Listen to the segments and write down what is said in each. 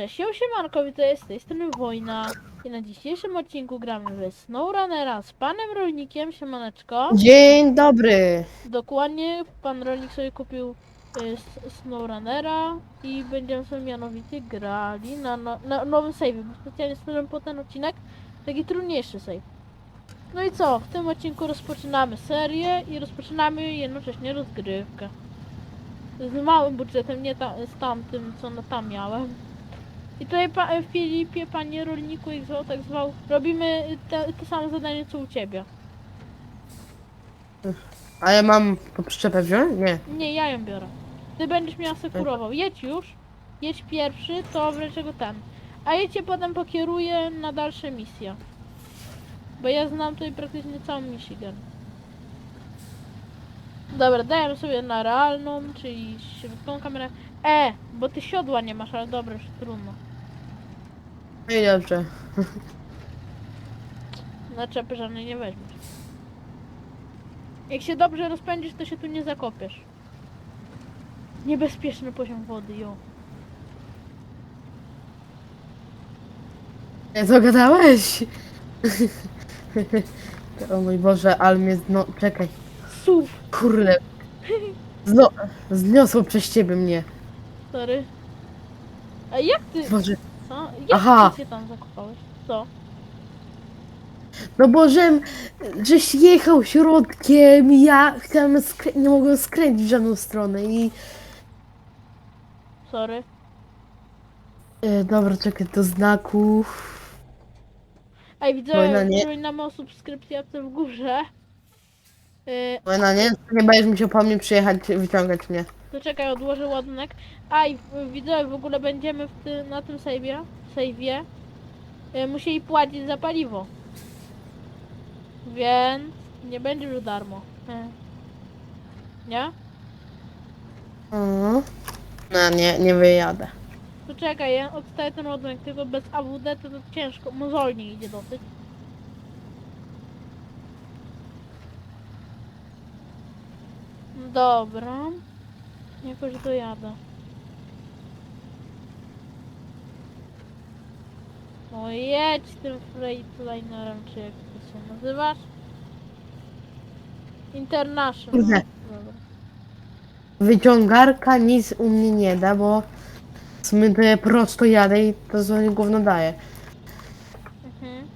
Cześć, ja siemanko, witaj z tej strony Wojna i na dzisiejszym odcinku gramy w SnowRunnera z panem rolnikiem, siemaneczko. Dzień dobry. Dokładnie, pan rolnik sobie kupił y, s- SnowRunnera i będziemy sobie mianowicie grali na, no, na nowym save'ie, bo specjalnie stworzyłem po ten odcinek taki trudniejszy save. No i co, w tym odcinku rozpoczynamy serię i rozpoczynamy jednocześnie rozgrywkę. Z małym budżetem, nie ta, z tamtym, co no tam miałem. I tutaj pa, Filipie, panie rolniku, jak zwał, tak zwał, robimy te, to samo zadanie co u ciebie. A ja mam przyczepę wziąć? Nie. Nie, ja ją biorę. Ty będziesz mnie asekurował. Jedź już. Jedź pierwszy, to wręczę go ten. A ja cię potem pokieruję na dalsze misje. Bo ja znam tutaj praktycznie całą Michigan. Dobra, dajemy sobie na realną, czyli środkową kamerę. E, bo ty siodła nie masz, ale dobra, już trudno. No i dobrze. Na czepy żadnej nie weźmiesz. Jak się dobrze rozpędzisz, to się tu nie zakopiesz. Niebezpieczny poziom wody, jo. Nie zagadałeś? o mój Boże, ale mnie zno... Czekaj. Suf, Kurde. Zno... Zniosło przez ciebie mnie. sorry. A jak ty, Boże. Co? Jak Aha. ty się tam zakopałeś? Co? No bo żem... Żeś jechał środkiem i ja chciałem skrę... nie mogłem skręcić w żadną stronę i... Sorry. E, dobra, czekaj, do znaków. Ej, widzę, Wojna nie- jeżeli mamy o subskrypcji apce w górze. Yy, No na nie, nie będziesz musiał po mnie przyjechać, wyciągać mnie. To czekaj, odłożę ładunek. A i w- widzę, w ogóle będziemy w ty, na tym save'ie, save'ie musieli płacić za paliwo. Więc nie będzie już darmo. Yy. Nie? Mhm. No nie, nie wyjadę. To czekaj, ja odstaję ten ładunek, tylko bez AWD to, to ciężko, mozolnie idzie dosyć. Dobra. Jakoś dojadę. O jedź tym Freightliner, czy jak ty się nazywasz? International. Kurde. Dobra. Wyciągarka nic u mnie nie da, bo w sumie to ja prosto jadę i to mi gówno daje. Mhm.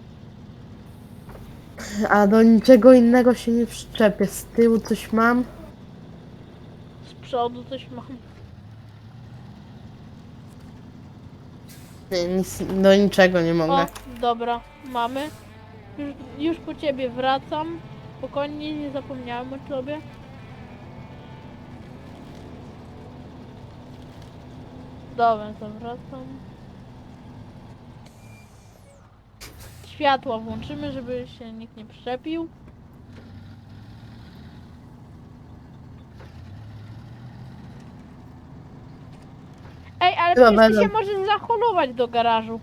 A do niczego innego się nie przyczepię. Z tyłu coś mam. Przodu coś mam. Nie, nic, do niczego nie O, mogę. dobra, mamy. Już, już po ciebie wracam. Spokojnie, nie zapomniałem o tobie. Dobra, to wracam. Światła włączymy, żeby się nikt nie przyczepił. Będą. się możesz zaholować do garażu.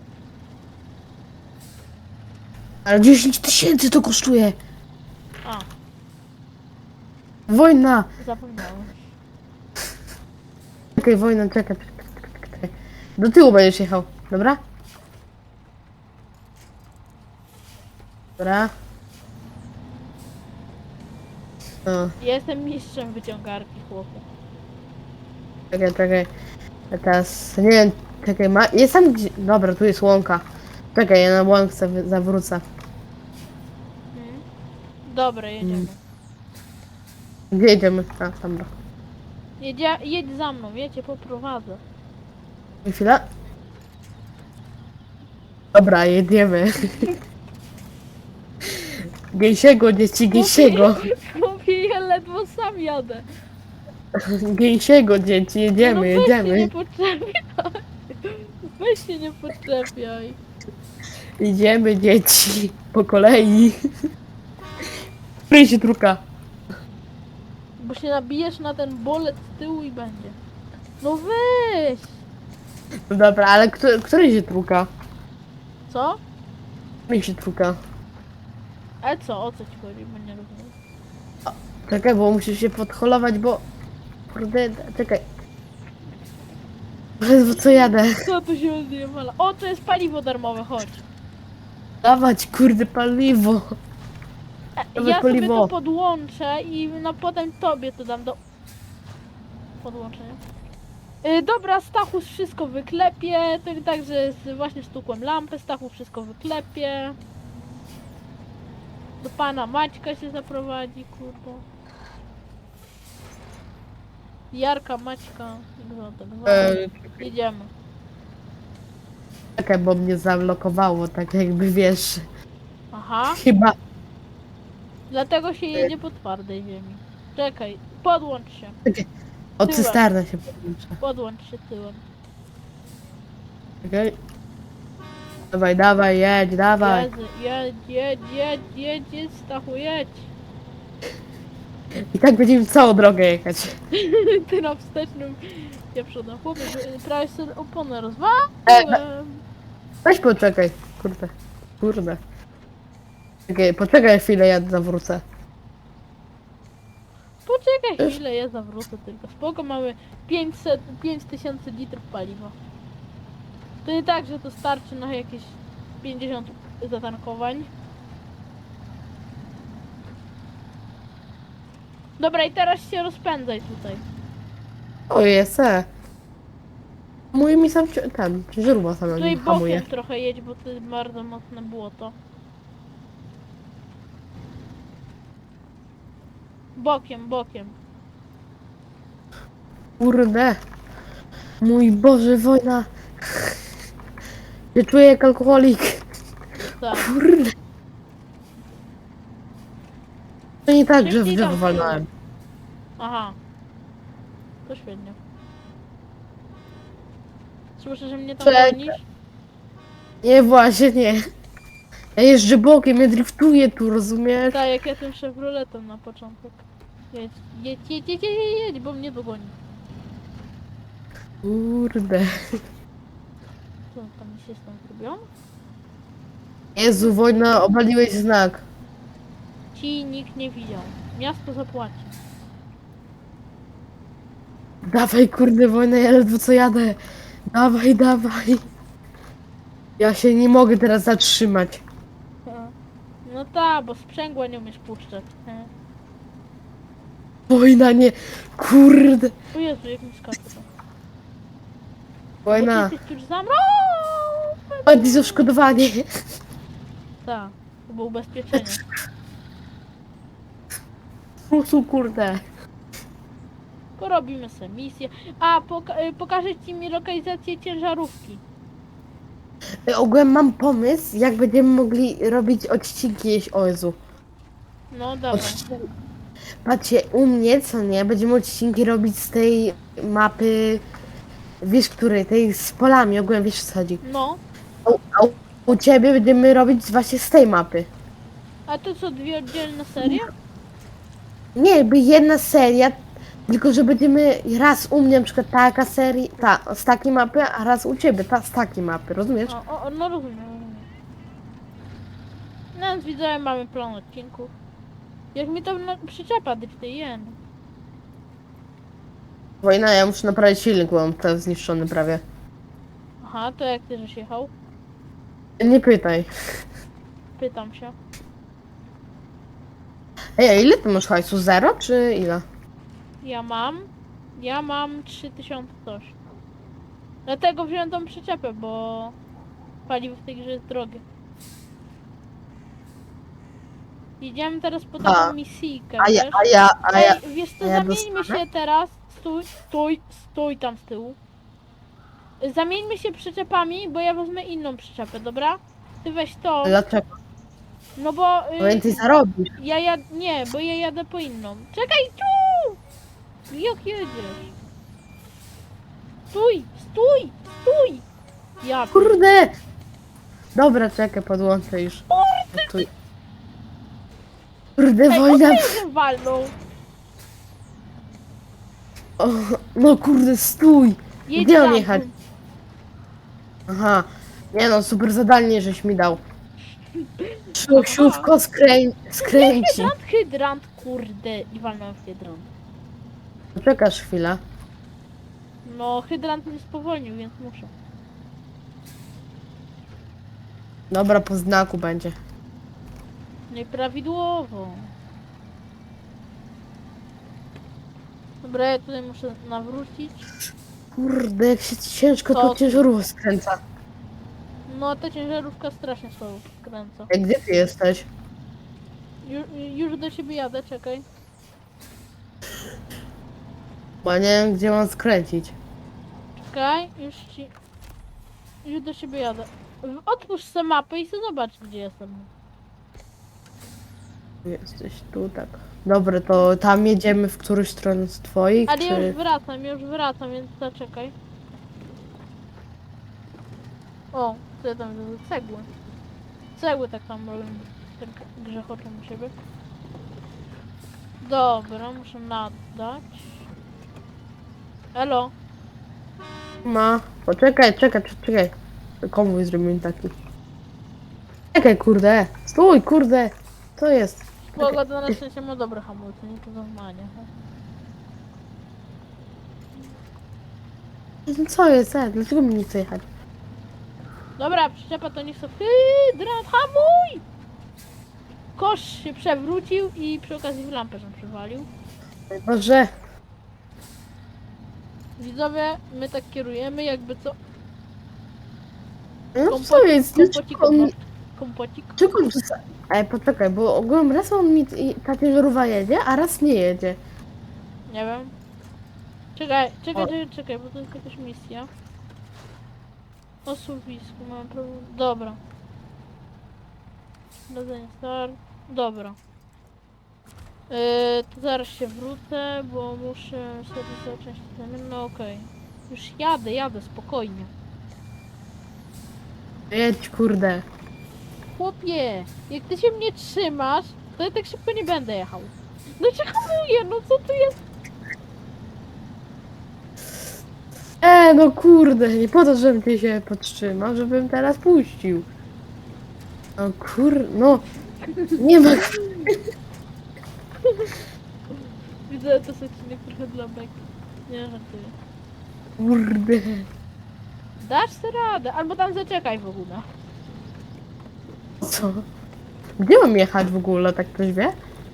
Ale 10 tysięcy to kosztuje. A, Wojna! zapomniałem. Czekaj, wojna, czekaj. Do tyłu będziesz jechał, dobra? Dobra. No, Jestem mistrzem wyciągarki, chłopie. czekaj, czekaj. A teraz, nie wiem, czekaj, ma... Jestem gdzie... Dobra, tu jest łąka. Czekaj, ja na łące wy- zawrócę. Mhm. Dobra, jedziemy. Gdzie jedziemy? A, dobra. Jedzie, jedź za mną, ja cię poprowadzę. Chwila. Dobra, jedziemy. Gęsiego, dzieci, gęsiego. Mówię, ja ledwo sam jadę. Gęsiego, dzieci, jedziemy, no weź się nie podczepiaj. Weź się nie podczepiaj. Idziemy, dzieci, po kolei. Się truka? Bo się nabijesz na ten bolet z tyłu i będzie. No weź! No dobra, ale który, który się truka? Co? Który się truka? Ale co? O co ci chodzi? Bo nie rozumiem. Czekaj, bo musisz się podholować, bo... Kurde, czekaj. Ledwo co jadę. Co tu się odjewala? O, to jest paliwo darmowe, chodź. Dawać kurde paliwo. Nawet Ja sobie paliwo. to podłączę i no potem tobie to dam do podłączenia. Y, dobra, Stachus wszystko wyklepie. To i tak, że z, właśnie stukłem lampę, Stachus wszystko wyklepie. Do pana Maćka się zaprowadzi, kurde. Jarka, Maćka, jak zwał, tak zwał. E, Jedziemy. czekaj, bo mnie zablokowało, tak jakby wiesz. Aha, Chyba. dlatego się jedzie po twardej ziemi. Czekaj, podłącz się, O Tyłem. cysternę się podłączę. podłącz się tyłem. Czekaj. Dawaj, dawaj, jedź, dawaj. Jedź, jedź, jedź, jedź, jedź, jedź, Stachu, jedź. I tak będziemy całą drogę jechać. Ty na wstecznym, przodem. Chłopie, prawie sobie oponę E, rozwaliłem. Weź poczekaj. Kurde. Kurde. Czekaj, poczekaj chwilę, ja zawrócę. Poczekaj chwilę, ja zawrócę tylko. Spoko, mamy 500, 5000 litrów paliwa. To nie tak, że to starczy na jakieś 50 zatankowań. Dobra, i teraz się rozpędzaj tutaj. O jest. Mój mi sam ci- ten, źródło sam Tutaj mi hamuje. bokiem trochę jedź, bo to jest bardzo mocne błoto. Bokiem, bokiem. Kurde. Mój Boże, wojna. Ja czuję jak alkoholik. Tak. Kurde. To nie tak, że w Szybciej drzewo tam walnąłem. Aha. To świetnie. Słyszę, że mnie tam Czekaj. gonisz? Nie, właśnie nie. Ja jeżdżę bokiem, ja driftuję tu, rozumiesz? Tak, jak ja tym Chevroletem na początek. Jedź, jedź, jedź, jedź, jedź, jedź, bo mnie dogoni. Kurde. Co tam mi się z tym zrobią? Jezu, wojna, obaliłeś znak. Ci nikt nie widział. Miasto zapłaci. Dawaj, kurde, wojna, ja ledwo co jadę. Dawaj, dawaj. Ja się nie mogę teraz zatrzymać. No tak, bo sprzęgła nie umiesz puszczać. He. Wojna, nie. Kurde. O Jezu, jak mi. Wojna. Ty jesteś już za mną! Bardziej. Tak, to było ubezpieczenie. Usu, kurde. Porobimy sobie misję. A, poka y, pokażę ci mi lokalizację ciężarówki. E, Ogółem mam pomysł, jak będziemy mogli robić odcinki jeść o Jezu. No. Odcinki. Patrzcie, u mnie, co nie, będziemy odcinki robić z tej mapy, wiesz której, tej z polami, ogółem wiesz co chodzi. No. A, a u ciebie będziemy robić właśnie z tej mapy. A to co, dwie oddzielne serie? Nie, jakby jedna seria, tylko że będziemy raz u mnie na przykład taka seria, ta, z takiej mapy, a raz u ciebie, ta, z takiej mapy, rozumiesz? O, o, no rozumiem, rozumiem. No więc widzowie mamy plan odcinku. Jak mi to na, przyczepa DFTN. Wojna, ja muszę naprawić silnik, bo mam ten zniszczony prawie. Aha, to jak ty żeś jechał? Nie pytaj. Pytam się. Ej, a ile ty masz hajsu? Zero czy ile? Ja mam. Ja mam 3000 coś. Dlatego wziąłem tą przyczepę, bo paliwo w tej grze jest drogie. Idziemy teraz po taką A. misyjkę, A ja, wiesz? a ja, a ja. Ej, wiesz co, a ja zamieńmy dostanę? się teraz. Stój, stój, stój tam z tyłu. Zamieńmy się przyczepami, bo ja wezmę inną przyczepę, dobra? Ty weź to, Dlaczego? No bo Bo y, więcej zarobisz. ja jad... nie, bo ja jadę po inną. Czekaj, tu! Jak jedziesz? Stój, stój, stój! Ja Kurde! Dobra, czekaj, podłączę już. Kurde, Ej, wojna. jeden walnął. O, no kurde, stój! Gdzie mam tam. jechać? Aha. Nie no, super zadanie żeś mi dał. Siówko skrę... skręci. Hydrant, hydrant, kurde. I walnąłem w hydrant. Czekasz chwilę. No, hydrant mnie spowolnił, więc muszę. Dobra, po znaku będzie. Nieprawidłowo. Dobra, ja tutaj muszę nawrócić. Kurde, jak się ciężko to ty? ciężarówka skręca. No, ta ciężarówka strasznie słabo skręca. Ej, Gdzie ty jesteś? Ju, już do ciebie jadę, czekaj. Bo ja nie wiem, gdzie mam skręcić. Czekaj, już ci... Już do ciebie jadę. W- Otwórz sobie mapę i sobie zobacz, gdzie jestem. Jesteś tu, tak. Dobra, to tam jedziemy w którąś stronę z twoich, Ale ja czy... już wracam, już wracam, więc zaczekaj. O, co ja tam widzę? Cegły. Cegły tak tam robią. Tak grzechoczą u siebie. Dobra, muszę naddać. Elo. Ma. Poczekaj, czekaj, czekaj. Konwój zrobimy taki. Czekaj, kurde. Stój, kurde. Co jest? Pogoda na szczęście ma dobre hamulce, nie to normalnie. No Co jest? E, dlaczego mi nie chce jechać? Dobra, przyczepa to nie chce. Hydrant, hamuj! Kosz się przewrócił i przy okazji w lampę się przywalił. Boże. Widzowie, my tak kierujemy, jakby co. No co jest? kompocik, Dlaczego on... kompocik. Czego on przesa... Ej, poczekaj, bo ogółem raz on mi i ta ciężarówka jedzie, a raz nie jedzie. Nie wiem. Czekaj, czekaj, O. czekaj, czekaj, bo to jest jakaś misja. O słupisku, mam problem. Dobra. Dodanie start. Dobra. Yy, to zaraz się wrócę, bo muszę sobie zacząć ten. No okej. Już jadę, jadę, spokojnie. Jedź, kurde. Chłopie, jak ty się mnie trzymasz, to ja tak szybko nie będę jechał. No hamuję, no co tu jest? E, no kurde, nie po to, żebym cię się podtrzymał, żebym teraz puścił. No kur... no... Nie ma... Widzę to jest odcinek trochę dla beki. Nie żartuję. Kurde. Dasz sobie radę, albo tam zaczekaj w ogóle. Co? Gdzie mam jechać w ogóle, tak ktoś wie?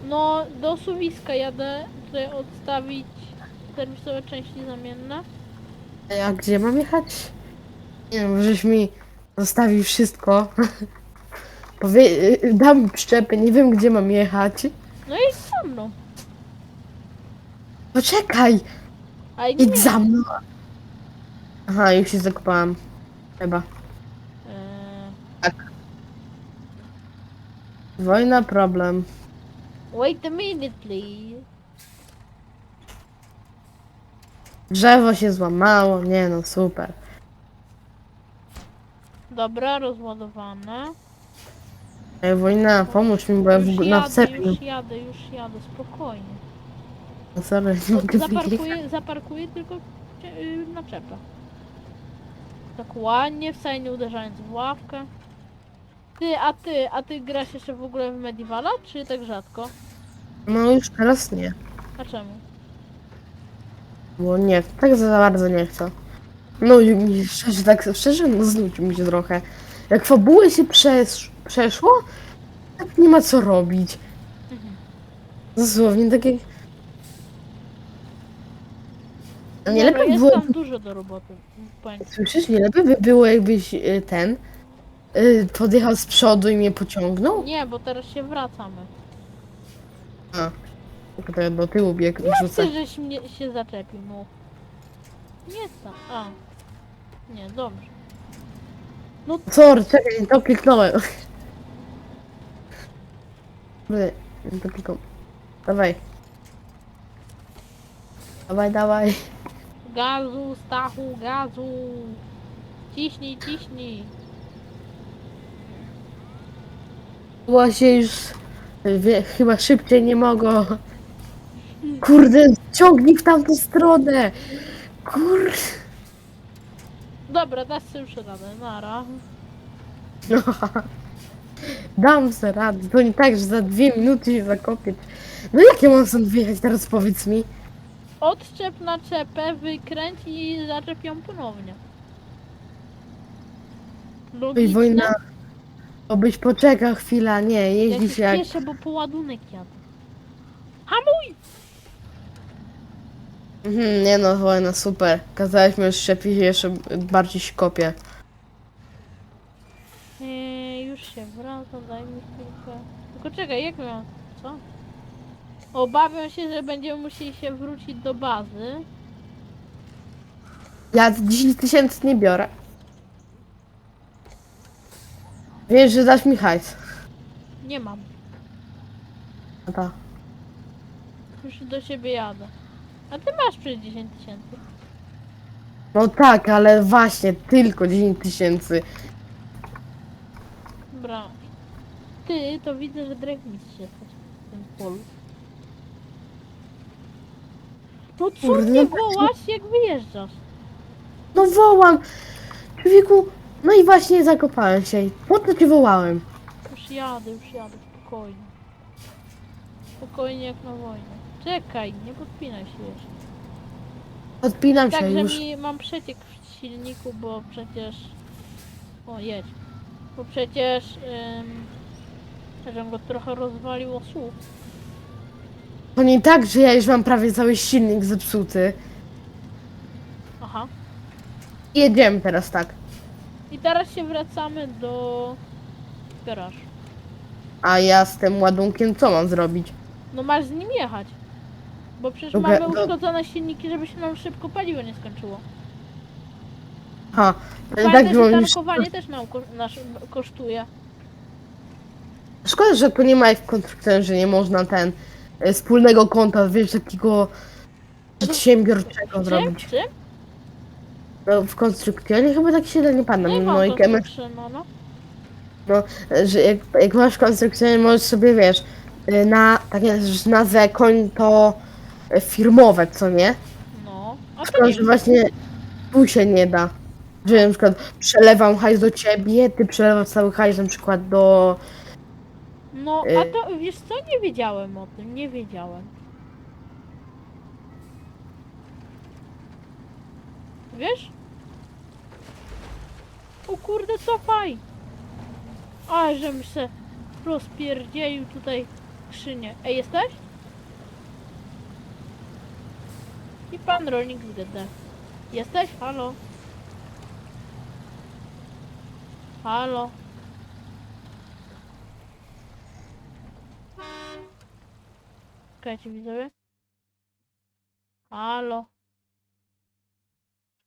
No, do suwiska jadę, tutaj odstawić serwisowe części zamienne. A gdzie mam jechać? Nie wiem, żeś mi zostawił wszystko. Powie... Dam przyczepę, nie wiem gdzie mam jechać. No i za mną. Poczekaj! Nie. Idź za mną! Aha, już się zakopałam. Chyba. Eee, Wojna, problem. wait a minute, please. Drzewo się złamało, nie no, super. Dobra, rozładowane. Ej, wojna, pomóż mi, bo ja w Już ogóle na jadę, już jadę, już jadę, spokojnie. No sorry, nie mogę wyjechać. Zaparkuję, zaparkuję tylko yy, naczepę. Tak ładnie, wcale nie uderzając w ławkę. Ty, a ty, a ty grasz jeszcze w ogóle w Medievala, czy tak rzadko? No już teraz nie. A czemu? Bo nie, tak za bardzo nie chcę. No i szczerze, tak szczerze, no znudził mi się trochę. Jak fabułę się przesz przeszło, tak nie ma co robić. Mhm. Dosłownie tak jak... A nie lepiej jest było... tam dużo do roboty. Słyszysz, nie lepiej by było jakbyś y, ten... y, Podjechał z przodu i mnie pociągnął? Nie, bo teraz się wracamy. A. Ja do tyłu bieg Nie rzucę. chcę, żeś mnie się zaczepił, no. Nie chcę. A. Nie, dobrze. Sorry, czekaj, to kliknąłem. Kurde, to klikam. Dawaj. Dawaj, dawaj. Gazu, Stachu, gazu. Ciśnij, ciśnij. Się już... Wie, chyba szybciej nie mogę. Kurde, ciągnij w tamtą stronę. Kurde. Dobra, dasz sobie już radę, nara. No. Dam sobie radę. To nie tak, że za dwie minuty się zakopię. No jak ja mam stąd wyjechać teraz, powiedz mi. odczep naczepę, wykręć i zaczep ją ponownie. Oj, Logiczne? wojna. Obyś poczekał chwila, nie, Ja się jeździć jak... bo po ładunek jadę. Hamuj! Mhm, nie no, wojna, super. Kazałeś mi już szczepić, jeszcze bardziej się kopię. Eee, już się wraca, daj mi chwilkę. Tylko czekaj, jak miał? Co? Obawiam się, że będziemy musieli się wrócić do bazy. Ja 10 tysięcy nie biorę. Wiesz, że dasz mi hajs. Nie mam. No to. Już do siebie jadę. A ty masz przecież 10 tysięcy. No tak, ale właśnie, tylko 10 tysięcy. Dobra. Ty, to widzę, że drewnistrz jesteś w tym polu. No co Kurde, no tak, wołasz, jak wyjeżdżasz? No wołam! Człowieku, no i właśnie zakopałem się. Po co cię wołałem? Już jadę, już jadę, spokojnie. Spokojnie jak na wojnie. Czekaj, nie podpinaj się jeszcze. Odpinam się Także już. mi mam przeciek w silniku, bo przecież... O, jedź. Bo przecież... Ym... Żem go trochę rozwalił o słup. To nie tak, że ja już mam prawie cały silnik zepsuty. Aha. Jedziemy teraz tak. I teraz się wracamy do... garażu. A ja z tym ładunkiem co mam zrobić? No masz z nim jechać. Bo przecież Dobra, mamy do- uszkodzone silniki, żeby się nam szybko paliwo nie skończyło. Ha, to nie Pamiętaj, tak, że już... tankowanie też nam ko- nasz, kosztuje. Szkoda, że tu nie ma jak w konstrukcji, że nie można ten e, wspólnego konta, wiesz, takiego przedsiębiorczego Czym? zrobić. Czym? No, w konstrukcjonie chyba tak się da, nie pamiętam. No i no, no. no, że jak, jak masz konstrukcjonie, możesz sobie, wiesz, e, na takie że nazwę konto firmowe, co nie? No. A to nie że właśnie tu się nie da. Że na przykład przelewam hajs do ciebie, ty przelewasz cały hajs na przykład do... No, Y- a to wiesz co? Nie wiedziałem o tym, nie wiedziałem. Wiesz? O kurde, cofaj! A, żem se rozpierdzielił tutaj skrzynię. Ej, jesteś? I pan rolnik z GD. Jesteś? Halo? Halo? Czekajcie widzowie. Halo.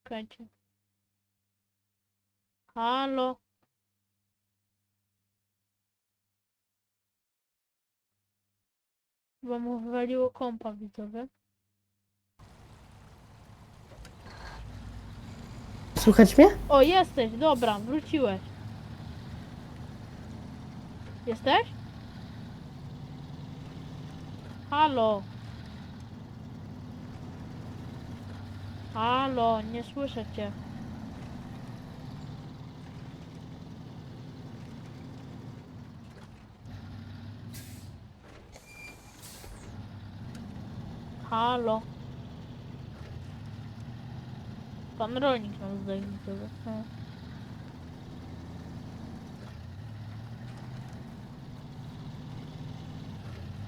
Czekajcie. Halo. Chyba mu wywaliło kompa widzowie. Słuchać mnie? O, jesteś, dobra, wróciłeś. Jesteś? Halo. Halo, nie słyszę cię. Halo. Pan rolnik nam widzowie. Hmm.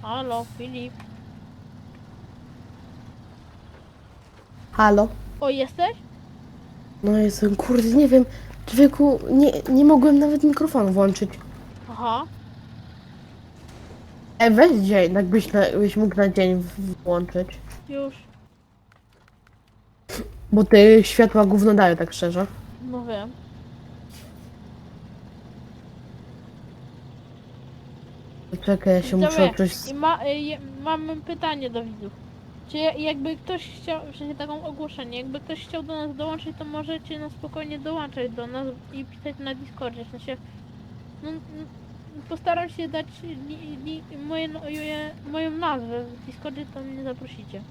Halo, Filip. Halo? O, jesteś? No jestem, kurde, nie wiem, człowieku, nie, nie mogłem nawet mikrofonu włączyć. Aha. E, weź dzień, jakbyś, na, byś mógł na dzień w- włączyć. Już. Bo ty światła gówno dają, tak szczerze. No wiem. Czekaj, ja się muszę Widzowie, coś... I ma, y, je, mam pytanie do widzów. Czy ja- jakby ktoś chciał, w sensie taką ogłoszenie, jakby ktoś chciał do nas dołączyć, to możecie na spokojnie dołączać do nas i pisać na Discordzie. W sensie, no, n- postaram się dać li, li, moje, moje, moją nazwę w Discordzie, to mnie zaprosicie.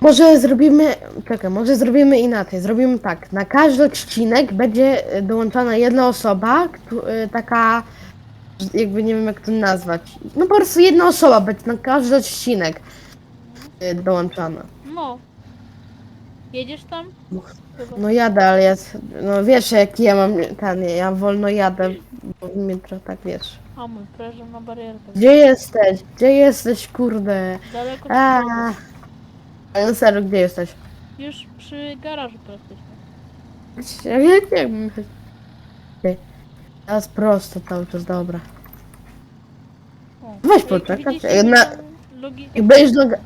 Może zrobimy, czekaj, może zrobimy inaczej. Zrobimy tak, na każdy odcinek będzie e, dołączana jedna osoba, któ- e, taka, jakby nie wiem jak to nazwać. No po prostu jedna osoba będzie na każdy odcinek e, dołączana. No, Jedziesz tam? Chyba. No jadę, ale ja, no wiesz jaki ja mam ten, ja wolno jadę, bo mnie trochę tak wiesz. A mój prężę na barierkę. Gdzie jesteś? Gdzie jesteś, kurde? Daleko A. serio, gdzie jesteś? Już przy garażu praktycznie. Ja nie wiem. Ty. Teraz prosto cały czas, dobra. O, Weź jak poczekaj, widzicie, jak na- Logi... Jak będziesz na, ga-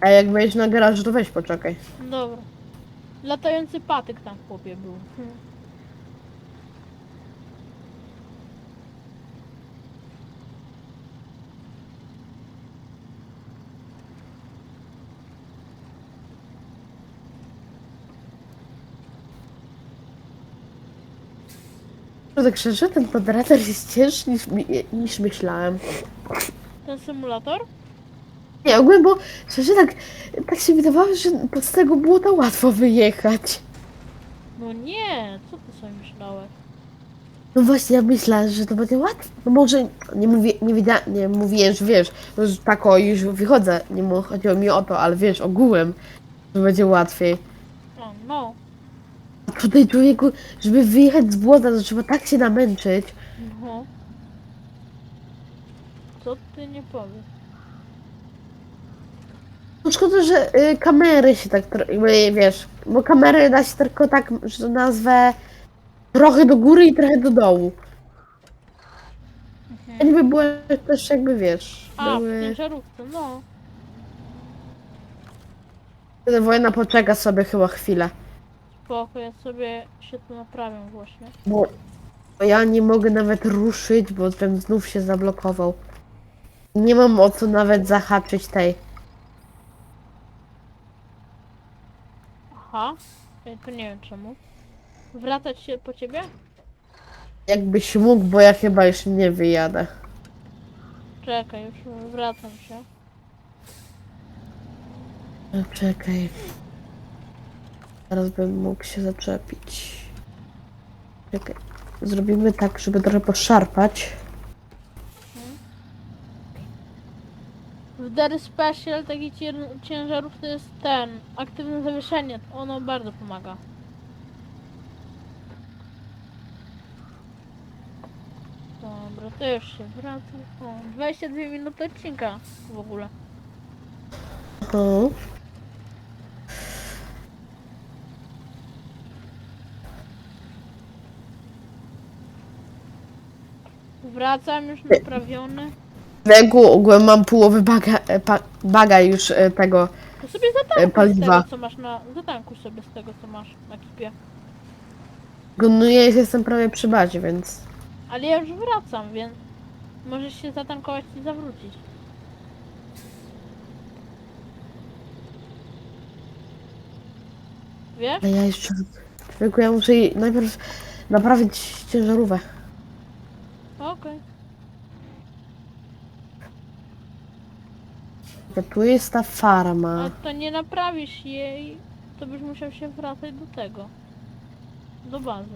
a jak będziesz na garażu, to weź poczekaj. Dobra. Latający patyk tam w chłopie był. Hmm. Tak szczerze, ten moderator jest cięższy niż, niż myślałem. Ten symulator? Nie, ogólnie, bo szczerze tak, tak się wydawało, że z tego było to łatwo wyjechać. No nie, co ty sobie myślałeś? No właśnie, ja myślałem, że to będzie łatwe. No może nie mówię, nie, wiedzia, nie mówiłem, że wiesz, no, że tak o, już wychodzę. Nie chodziło mi o to, ale wiesz, ogółem, że będzie łatwiej. O, no. Tutaj człowieku, żeby wyjechać z błota, to trzeba tak się namęczyć. No. Co ty nie powiesz? No szkoda, że y, kamery się tak, tro- jakby, wiesz, bo kamery da się tylko tak, że nazwę trochę do góry i trochę do dołu. Mhm. Jakby były też jakby, wiesz, A, w były... ciężarówce, no. Wojna poczeka sobie chyba chwilę. Spoko, ja sobie się tu naprawiam właśnie. Bo bo ja nie mogę nawet ruszyć, bo ten znów się zablokował. Nie mam o co nawet zahaczyć tej. Aha. Ja to nie wiem czemu. Wracać się po ciebie? Jakbyś mógł, bo ja chyba już nie wyjadę. Czekaj, już wracam się. No, Czekaj. Teraz bym mógł się zaczepić. Czekaj. Zrobimy tak, żeby trochę poszarpać. W Dary Special taki ciężarów to jest ten, aktywne zawieszenie. Ono bardzo pomaga. Dobra, to już się wraca. O, 22 minuty odcinka w ogóle. Aha. Wracam już naprawiony. Wegu ogółem mam połowę baga, e, pa, baga już e, tego. To sobie zatankuj z paliwa. tego co masz na... Zatankuj sobie z tego co masz na kipie. No ja jestem prawie przy bazie, więc. Ale ja już wracam, więc możesz się zatankować i zawrócić. Wiesz? Ale ja jeszcze. Człowieku, ja muszę jej najpierw naprawić ciężarówkę. Okej. To Tu jest ta farma. A to nie naprawisz jej, to byś musiał się wracać do tego. Do bazy.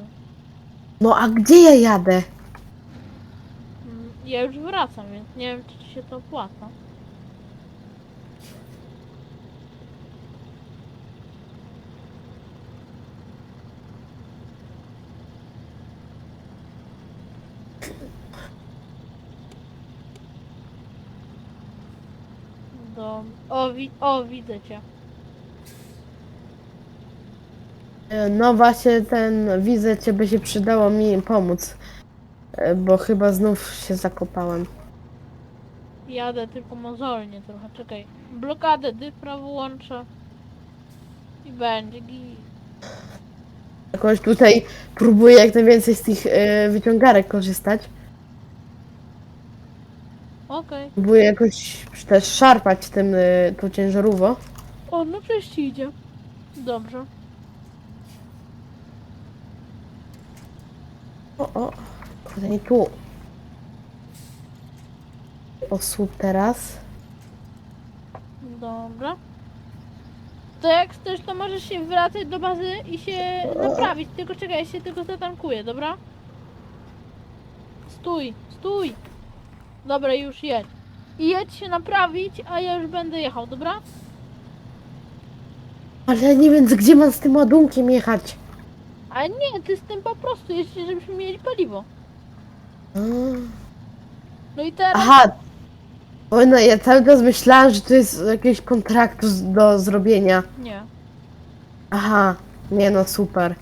No a gdzie ja jadę? Mm, Ja już wracam, więc nie wiem czy ci się to opłaca. Do... O, wi o, widzę cię. E, No właśnie ten widzę cię by się przydało mi pomóc. E, Bo chyba znów się zakopałem. Jadę tylko mozolnie trochę, czekaj. Blokadę dyfra wyłączę. I będzie git. Jakoś tutaj próbuję jak najwięcej z tych e, wyciągarek korzystać. Okej. Próbuję jakoś też szarpać tym, e, tą ciężarówką. O, no cześć ci idzie. Dobrze. O, o. Kurde, nie tu. O, słup teraz. Dobra. To jak chcesz, to możesz się wracać do bazy i się naprawić. Tylko czekaj, ja się tylko zatankuję, dobra? Stój, stój. Dobra, już jedź. I jedź się naprawić, a ja już będę jechał, dobra? Ale nie wiem, gdzie mam z tym ładunkiem jechać. A nie, ty z tym po prostu jeszcze, żebyśmy mieli paliwo. No i teraz... Aha. O, no, ja cały czas myślałam, że to jest jakiś kontrakt z- do zrobienia. Nie. Aha, nie no, super.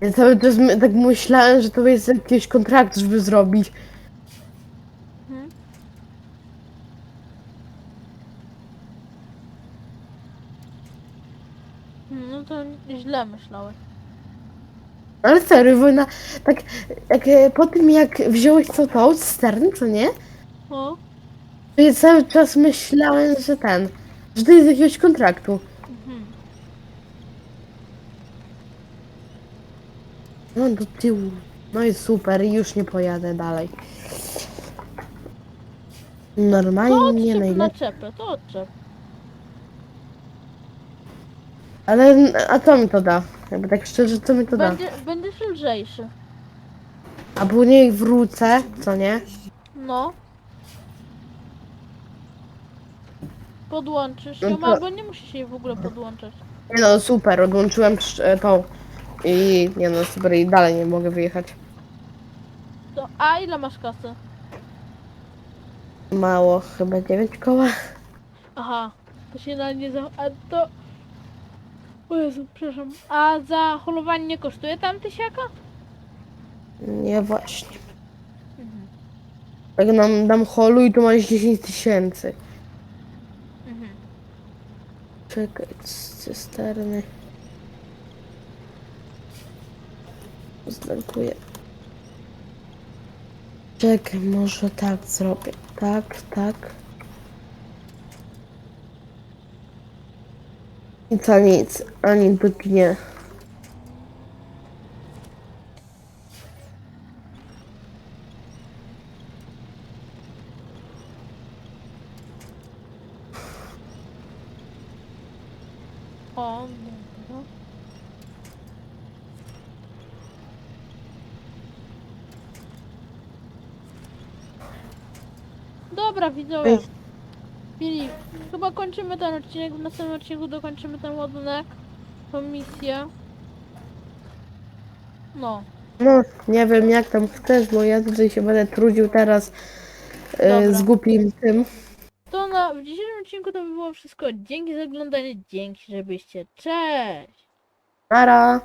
Ja cały czas my, tak myślałem, że to jest jakiś kontrakt, żeby zrobić. Mhm. No to źle myślałeś. Ale serio, wojna, tak, jak, e, po tym jak wziąłeś to to Stern, co nie? O, To ja cały czas myślałem, że ten, że to jest z jakiegoś kontraktu. mhm. No do tyłu. No i super, już nie pojadę dalej. To Normalnie odczep najlepiej. naczepę, to odczep. Ale a co mi to da? Jakby tak szczerze, co mi to da? Będzie, będziesz lżejszy. A później wrócę, co nie? No. Podłączysz No ją, to- albo nie musisz jej w ogóle podłączać. Nie no, super, odłączyłem e, tą. I nie no, super, i dalej nie mogę wyjechać. To, a ile masz kasy? Mało, chyba 9 koła. Aha, to się na nie za... A to... O Jezu, przepraszam. A za holowanie nie kosztuje tam tysiaka? Nie, właśnie. Mhm. Jak nam dam holu i tu masz 10 tysięcy. Mhm. Czekaj, cysterny. Zdankuję. Czekaj, może tak zrobię. Tak, tak. I co nic, ani dygnie. O, dobra. Dobra, widzowie. Ej. Kończymy ten odcinek. W następnym odcinku dokończymy ten ładunek. Tą misję. No. No, nie wiem jak tam chcesz, bo ja tutaj się będę trudził teraz e, z głupim tym. To na, w dzisiejszym odcinku to by było wszystko. Dzięki za oglądanie. Dzięki, żebyście. Cześć! Nara.